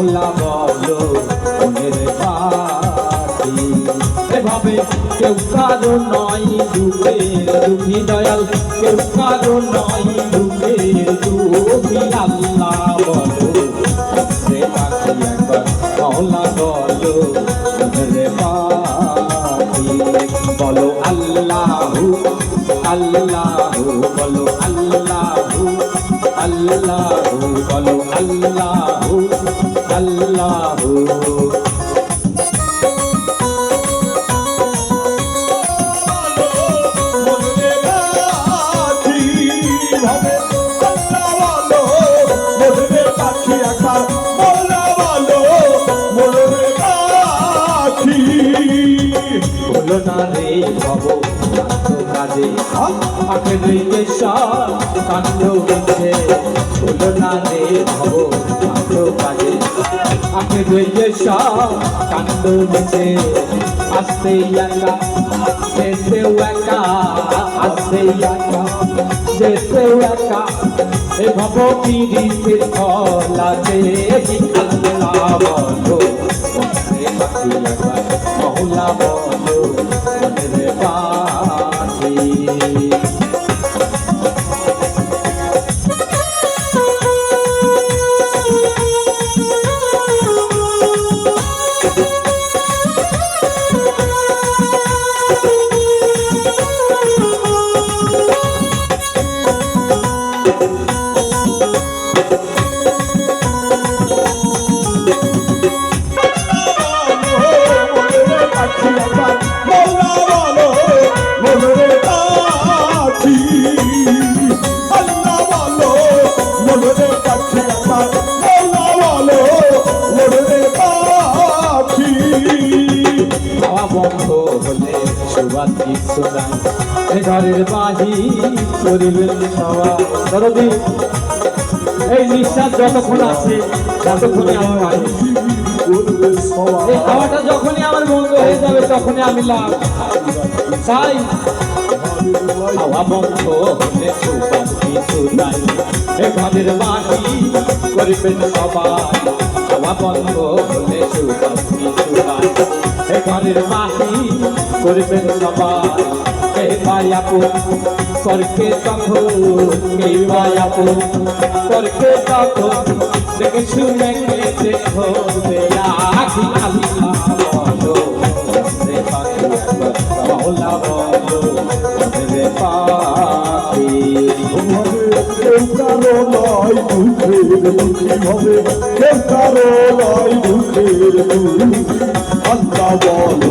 মহলা বলো এভাবে কেউ কারও নয় দুঃখে, দুঃখী দয়াল। কেউ কারও নয় দুঃখে, দুঃখী আল্লাহ বলো। রে পাখি একবার মহলা বলো, মনের পাখি। বলো, আল্লাহু আল্লাহু বলো। আল্লাহু বলো আল্লাহু আল্লাহু। রে ভব কাজে আখে রইতে সব কাণ্ড গেছে হলো না রে ভব কাজে আখে রইতে সব কাণ্ড গেছে আস্তে একা যেতেও একা আস্তে একা, যেতেও একা। এ ভব পিড়িতের ফল আছে আল্লাহ বলো? মহলা বলো। সুবাদ কিছু নাই এ ঘরের বাহি করিবেন সবা দরদি এই নিঃশ্বাস যতক্ষণ আছে ততক্ষণই আমি পাই করবে সবাই এই খাওয়াটা যখনই আমার বন্ধ হয়ে যাবে তখনই আমি লাভ। চাই। খাওয়া বন্ধ হলে সুবাদ কিছু নাই। এ ঘরের বাহি করিবেন সবাই খাওয়া বন্ধ হলে সুবাদ কিছু নাই। এ ঘরের বাহি করিবেন সবাই কে পায়াপু করকে তখন কে পায়াপু করকে তখন দেখে শুনে কেটে হবে আখি আল্লাহ বলো রে পাখি মাওলা বলো রে পাখি। কারও নয় দুঃখের দুঃখী হবে কারও নয় দুঃখের দুঃখী আল্লাহ বলো।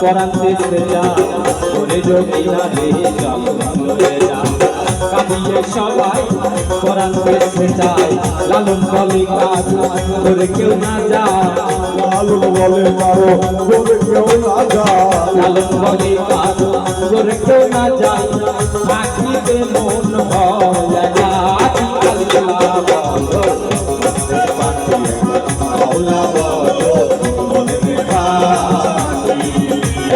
পরান্তে সে যা ওরে রবিনা রে লয়ে যাওয়া কাঁদিয়ে সবাই পরান্তে সে যায় লালন বলে কাজ করে কেউ না যায় লালন বলে কারও বলে কেউ না যায় লালন বলে কাজ করে কেউ না যায় আখিতে মন ভয়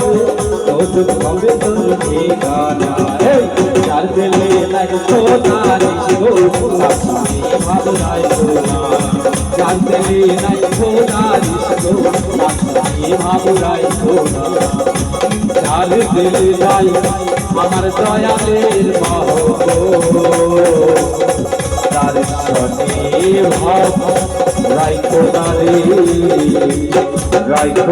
করে তোর হবে তোর ঠিকানা। যার সোনা দিছিল তার স্বামী ভাবনাই সোনা যার দিলে নাই সোনা দিছিল তার স্বামী ভাবনাই সোনা যার দিলে নাই আমার দয়ালের মহো তার সনে ভাব না